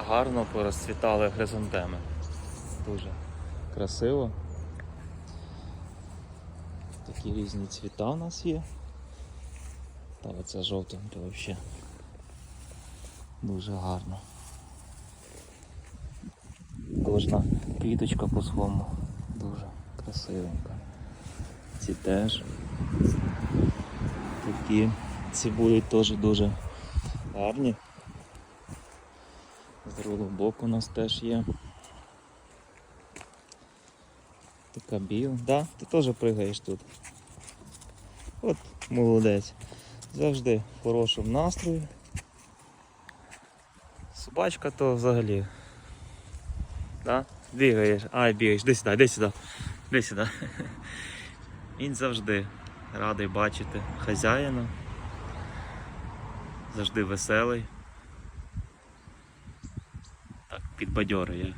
гарно порозцвітали хризантеми. Дуже красиво. Такі різні цвіта у нас є. Та оце жовтеньке взагалі. Дуже гарно. Кожна квіточка по-своєму дуже красивенька. Ці теж. Такі. Ці будуть теж дуже гарні. Другого у нас теж є. Така біла. Да, ти теж пригаєш тут. От молодець. Завжди в хорошому настрої. Собачка то взагалі. Да? Бігаєш. Ай, бігаєш, де сюди, де сюди, де сюди. Він завжди радий бачити хазяїна. Завжди веселий. Підбадьорює.